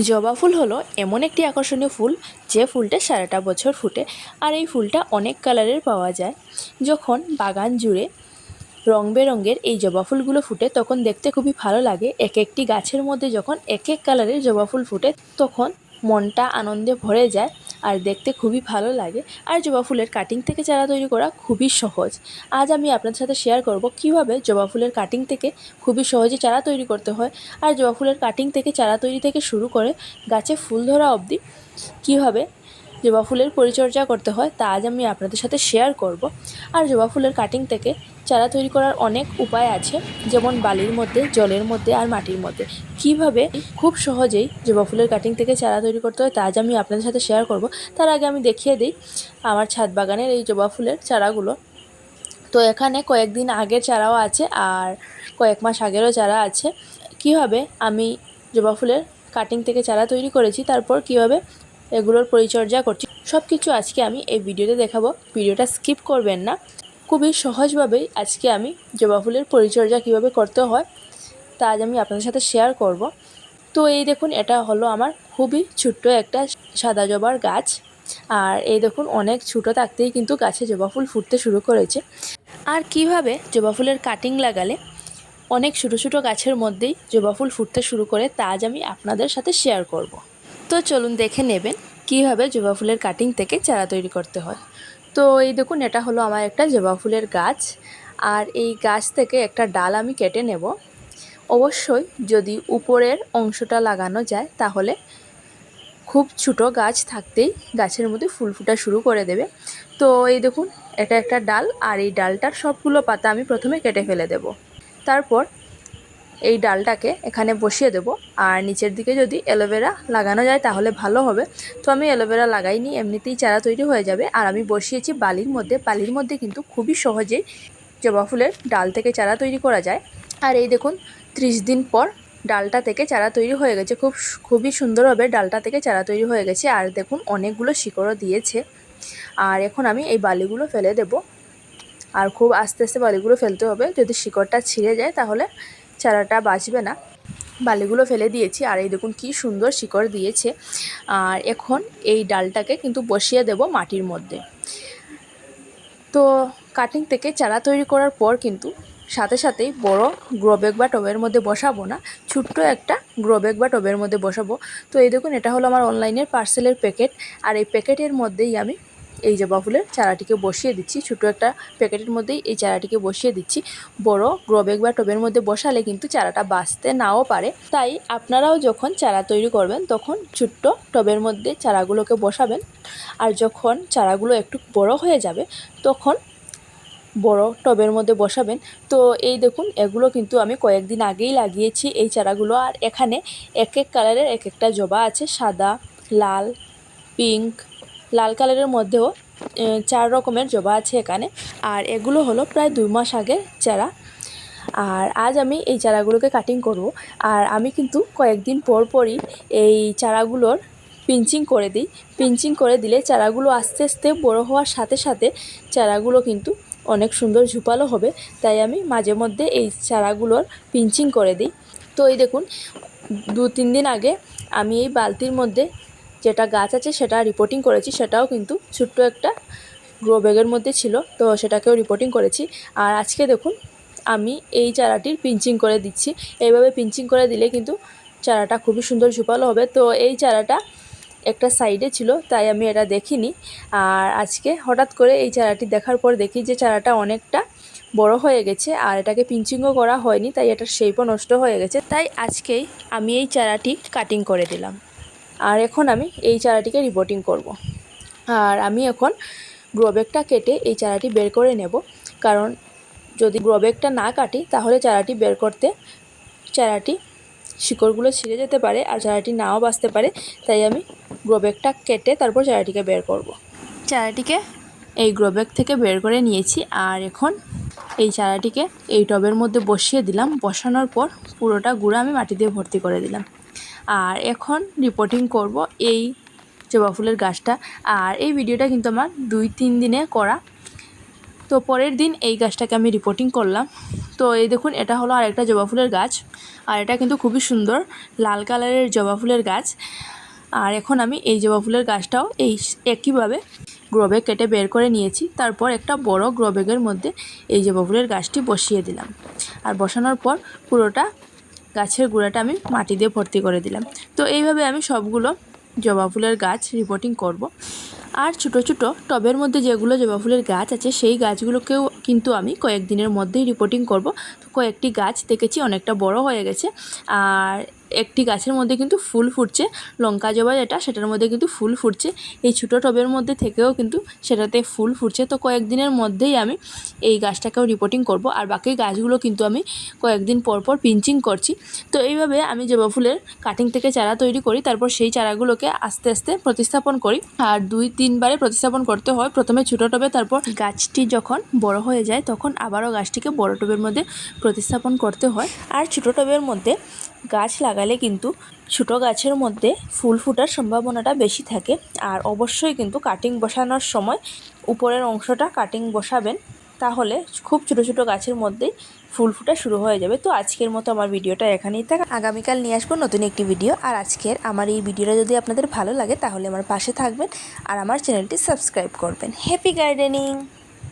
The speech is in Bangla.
জবা ফুল হলো এমন একটি আকর্ষণীয় ফুল যে ফুলটা সারাটা বছর ফুটে আর এই ফুলটা অনেক কালারের পাওয়া যায়। যখন বাগান জুড়ে রং বেরঙের এই জবা ফুলগুলো ফুটে, তখন দেখতে খুবই ভালো লাগে। এক একটি গাছের মধ্যে যখন এক এক কালারের জবা ফুল ফুটে, তখন মনটা আনন্দে ভরে যায় আর দেখতে খুবই ভালো লাগে। আর জবা ফুলের কাটিং থেকে চারা তৈরি করা খুবই সহজ। আজ আমি আপনাদের সাথে শেয়ার করব কীভাবে জবা ফুলের কাটিং থেকে খুবই সহজে চারা তৈরি করতে হয় আর জবা ফুলের কাটিং থেকে চারা তৈরি থেকে শুরু করে গাছে ফুল ধরা অবধি কীভাবে জবা ফুলের পরিচর্যা করতে হয়, তা আজ আমি আপনাদের সাথে শেয়ার করব। আর জবা ফুলের কাটিং থেকে চারা তৈরি করার অনেক উপায় আছে, যেমন বালির মধ্যে, জলের মধ্যে আর মাটির মধ্যে। কীভাবে খুব সহজেই জবা ফুলের কাটিং থেকে চারা তৈরি করতে হয়, তা আজ আমি আপনাদের সাথে শেয়ার করব। তার আগে আমি দেখিয়ে দিই, আমার ছাদ বাগানের এই জবা ফুলের চারাগুলো। তো এখানে কয়েকদিন আগের চারাও আছে, আর কয়েক মাস আগেরও চারা আছে। কীভাবে আমি জবা ফুলের কাটিং থেকে চারা তৈরি করেছি, তারপর কীভাবে এগুলোর পরিচর্যা করছি। সব কিছু আজকে আমি এই ভিডিওতে দেখাবো। ভিডিওটা স্কিপ করবেন না। খুবই সহজভাবেই আজকে আমি জবা ফুলের পরিচর্যা কীভাবে করতে হয়, তা আজ আমি আপনাদের সাথে শেয়ার করব। তো এই দেখুন, এটা হলো আমার খুবই ছোট্ট একটা সাদা জবার গাছ। আর এই দেখুন, অনেক ছোটো থাকতেই কিন্তু গাছে জবা ফুল ফুটতে শুরু করেছে। আর কীভাবে জবা ফুলের কাটিং লাগালে অনেক ছোটো ছোটো গাছের মধ্যেই জবা ফুল ফুটতে শুরু করে, তা আজ আমি আপনাদের সাথে শেয়ার করব। তো চলুন দেখে নেবেন। কীভাবে জবা ফুলের কাটিং থেকে চারা তৈরি করতে হয়। তো এই দেখুন, এটা হলো আমার একটা জবা ফুলের গাছ। আর এই গাছ থেকে একটা ডাল আমি কেটে নেব। অবশ্যই যদি উপরের অংশটা লাগানো যায়, তাহলে খুব ছোটো গাছ থাকতেই গাছের মধ্যে ফুল ফুটা শুরু করে দেবে। তো এই দেখুন, এটা একটা ডাল, আর এই ডালটার সবগুলো পাতা আমি প্রথমে কেটে ফেলে দেব। তারপর এই ডালটাকে এখানে বসিয়ে দেব। আর নিচের দিকে যদি অ্যালোভেরা লাগানো যায় তাহলে ভালো হবে। তো আমি অ্যালোভেরা লাগাইনি, এমনিতেই চারা তৈরি হয়ে যাবে। আর আমি বসিয়েছি বালির মধ্যে। বালির মধ্যে কিন্তু খুবই সহজেই জবা ফুলের ডাল থেকে চারা তৈরি করা যায়। আর এই দেখুন, ত্রিশ দিন পর ডালটা থেকে চারা তৈরি হয়ে গেছে। খুব খুবই সুন্দরভাবে ডালটা থেকে চারা তৈরি হয়ে গেছে। আর দেখুন, অনেকগুলো শিকড়ও দিয়েছে। আর এখন আমি এই বালিগুলো ফেলে দেব। আর খুব আস্তে আস্তে বালিগুলো ফেলতে হবে। যদি শিকড়টা ছিঁড়ে যায় তাহলে চারাটা বাঁচবে না। বালিগুলো ফেলে দিয়েছি, আর এই দেখুন কি সুন্দর শিকড় দিয়েছে। আর এখন এই ডালটাকে কিন্তু বসিয়ে দেব মাটির মধ্যে। তো কাটিং থেকে চারা তৈরি করার পর কিন্তু সাথে সাথেই বড় গ্রোব্যাগ বা টবের মধ্যে বসাবো না, ছোট্ট একটা গ্রোব্যাগ বা টবের মধ্যে বসাবো। তো এই দেখুন, এটা হলো আমার অনলাইনের পার্সেলের প্যাকেট আর এই প্যাকেটের মধ্যেই আমি এই জবা ফুলের চারাটিকে বসিয়ে দিচ্ছি। ছোটো একটা প্যাকেটের মধ্যেই এই চারাটিকে বসিয়ে দিচ্ছি। বড় গ্রোব্যাগ বা টবের মধ্যে বসালে কিন্তু চারাটা বাঁচতে নাও পারে। তাই আপনারাও যখন চারা তৈরি করবেন, তখন ছোট্ট টবের মধ্যে চারাগুলোকে বসাবেন। আর যখন চারাগুলো একটু বড় হয়ে যাবে, তখন বড় টবের মধ্যে বসাবেন। তো এই দেখুন, এগুলো কিন্তু আমি কয়েকদিন আগেই লাগিয়েছি এই চারাগুলো। আর এখানে এক এক কালারের এক একটা জবা আছে, সাদা, লাল, পিঙ্ক লাল কালারের মধ্যেও চার রকমের জবা আছে এখানে। আর এগুলো হলো প্রায় দুই মাস আগের চারা। আর আজ আমি এই চারাগুলোকে কাটিং করব। আর আমি কিন্তু কয়েকদিন পর পরই এই চারাগুলোর পিঞ্চিং করে দিই। পিঞ্চিং করে দিলে চারাগুলো আস্তে আস্তে বড় হওয়ার সাথে সাথে চারাগুলো কিন্তু অনেক সুন্দর ঝুপালো হবে। তাই আমি মাঝে মধ্যে এই চারাগুলোর পিঞ্চিং করে দিই। তো এই দেখুন দু তিন দিন আগে আমি এই বালতির মধ্যে যেটা গাছ আছে সেটা রিপোর্টিং করেছি, সেটাও কিন্তু ছোট্ট একটা গ্রো ব্যাগের মধ্যে ছিল, তো সেটাকেও রিপোর্টিং করেছি। আর আজকে দেখুন, আমি এই চারাটির পিঞ্চিং করে দিচ্ছি। এইভাবে পিঞ্চিং করে দিলে কিন্তু চারাটা খুবই সুন্দর ঝুপালো হবে। তো এই চারাটা একটা সাইডে ছিল, তাই আমি এটা দেখিনি। আর আজকে হঠাৎ করে এই চারাটি দেখার পর দেখি যে চারাটা অনেকটা বড় হয়ে গেছে, আর এটাকে পিঞ্চিংও করা হয়নি, তাই এটার শেপও নষ্ট হয়ে গেছে। তাই আজকেই আমি এই চারাটি কাটিং করে দিলাম। আর এখন আমি এই চারাটিকে রিপোর্টিং করব। আর আমি এখন গ্রোব্যাগটা কেটে এই চারাটি বের করে নেব। কারণ যদি গ্রোব্যাগটা না কাটি তাহলে চারাটি বের করতে চারাটি শিকড়গুলো ছিঁড়ে যেতে পারে আর চারাটি নাও বাঁচতে পারে। তাই আমি গ্রোব্যাগটা কেটে তারপর চারাটিকে বের করব। চারাটিকে? এই গ্রোব্যাগ থেকে বের করে নিয়েছি আর এখন এই চারাটিকে এই টবের মধ্যে বসিয়ে দিলাম। বসানোর পর পুরোটা গুঁড়া আমি মাটি দিয়ে ভর্তি করে দিলাম। আর এখন রিপোর্টিং করব এই জবা ফুলের গাছটা। আর এই ভিডিওটা কিন্তু আমার দুই, তিন দিনে করা। তো পরের দিন এই গাছটাকে আমি রিপোর্টিং করলাম। তো এই দেখুন, এটা হলো আরেকটা জবা ফুলের গাছ। আর এটা কিন্তু খুবই সুন্দর, লাল কালারের জবা ফুলের গাছ। আর এখন আমি এই জবা ফুলের গাছটাও এই একইভাবে গ্রোব্যাগ কেটে বের করে নিয়েছি। তারপর একটা বড় গ্রোব্যাগের মধ্যে এই জবা ফুলের গাছটি বসিয়ে দিলাম। আর বসানোর পর পুরোটা গাছের গোড়াটা আমি মাটি দিয়ে ভর্তি করে দিলাম। তো এইভাবে আমি সবগুলো জবা ফুলের গাছ রিপোর্টিং করব। আর ছোট ছোট টবের মধ্যে যেগুলো জবা ফুলের গাছ আছে, সেই গাছগুলোকেও কিন্তু আমি কয়েকদিনের মধ্যেই রিপোর্টিং করব। তো কয়েকটি গাছ দেখেছি, অনেকটা বড় হয়ে গেছে। আর একটি গাছের মধ্যে কিন্তু ফুল ফুটছে, লঙ্কা জবা যেটা, সেটার মধ্যে কিন্তু ফুল ফুটছে। এই ছোটো টবের মধ্যে থেকেও কিন্তু সেটাতে ফুল ফুটছে। তো কয়েকদিনের মধ্যেই আমি এই গাছটাকেও রিপোর্টিং করব। আর বাকি গাছগুলো কিন্তু আমি কয়েকদিন পর পর পিঞ্চিং করছি। তো এইভাবে আমি জবা ফুলের কাটিং থেকে চারা তৈরি করি। তারপর সেই চারাগুলোকে আস্তে আস্তে প্রতিস্থাপন করি। আর দুই, তিনবারে প্রতিস্থাপন করতে হয়। প্রথমে ছোটো টবে, তারপর গাছটি যখন বড় হয়ে যায়, তখন আবারও গাছটিকে বড় টবের মধ্যে প্রতিস্থাপন করতে হয়। আর ছোটো টবের মধ্যে গাছ লাগালে কিন্তু ছোটো গাছের মধ্যে ফুল ফোটার সম্ভাবনাটা বেশি থাকে। আর অবশ্যই কিন্তু কাটিং বসানোর সময় উপরের অংশটা কাটিং বসাবেন, তাহলে খুব ছোটো ছোটো গাছের মধ্যেই ফুল ফোটা শুরু হয়ে যাবে। তো আজকের মতো আমার ভিডিওটা এখানেই থাক। আগামীকাল নিয়ে আসব নতুন একটি ভিডিও। আর আজকের আমার এই ভিডিওটা যদি আপনাদের ভালো লাগে, তাহলে আমার পাশে থাকবেন। আর আমার চ্যানেলটি সাবস্ক্রাইব করবেন। Happy gardening